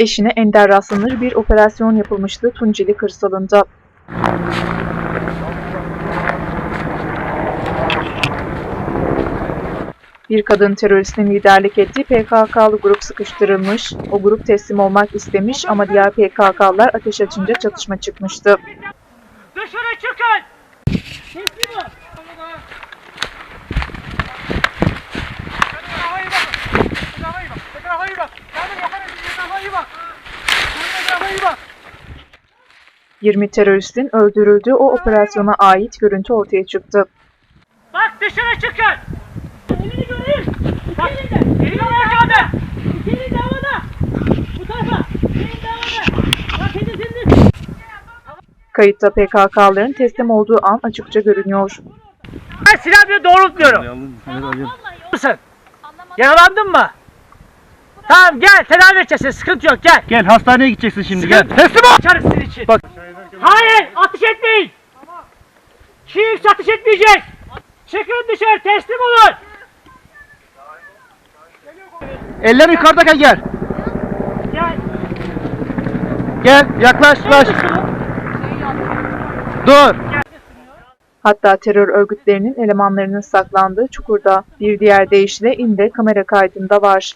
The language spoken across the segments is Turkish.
Eşine ender rastlanır bir operasyon yapılmıştı Tunceli kırsalında. Bir kadın teröristin liderlik ettiği PKK'lı grup sıkıştırılmış. O grup teslim olmak istemiş ama diğer PKK'lılar ateş açınca çatışma çıkmıştı. Dışarı çıkın! Teslim ol! Havayı bak! Havayı bak! Havayı bak! Kendini yakarım! Havayı bak! Havayı bak! 20 teröristin öldürüldüğü o operasyona ait görüntü ortaya çıktı. Bak dışarı çıkın! Elini göreyim! Bak! Elini havada! İkili havada! Bu tarafa! Elini havada! Bak hedefiniz! Kayıtta PKK'ların teslim olduğu an açıkça görünüyor. Ben silah bile doğrultmuyorum. Mısın? Yaralandın mı? Tamam gel tedavi edeceğiz sıkıntı yok gel. Gel hastaneye gideceksin şimdi gel. Teslim ol! Açarız için. Bak. Hayır ateş etmeyin. Kimse ateş etmeyecek. Çıkın dışarı teslim olun. Eller yukarıda gel. Gel. Gel yaklaş yaklaş. Dur. Hatta terör örgütlerinin elemanlarının saklandığı çukurda bir diğer deyişle inde kamera kaydında var.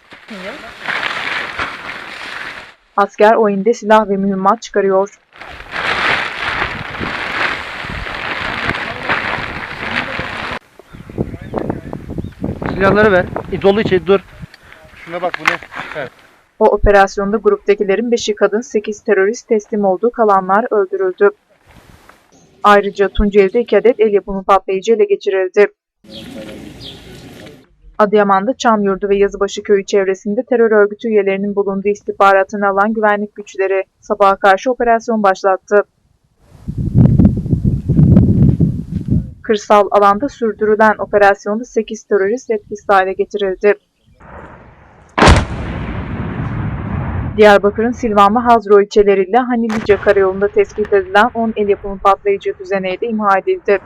Asker o inde silah ve mühimmat çıkarıyor. Silahları ver. E, dolu içi dur. Şuna bak bu ne? O operasyonda gruptakilerin 5'i kadın 8 terörist teslim olduğu kalanlar öldürüldü. Ayrıca Tunceli'de 2 adet el yapımı patlayıcı ele geçirildi. Adıyaman'da Çamyurdu ve Yazıbaşı köyü çevresinde terör örgütü üyelerinin bulunduğu istihbaratını alan güvenlik güçleri sabaha karşı operasyon başlattı. Kırsal alanda sürdürülen operasyonda 8 terörist etkisiz hale getirildi. Diyarbakır'ın Silvan ve Hazro ilçeleriyle Hanilice karayolunda tespit edilen 10 el yapımı patlayıcı düzeneği de imha edildi.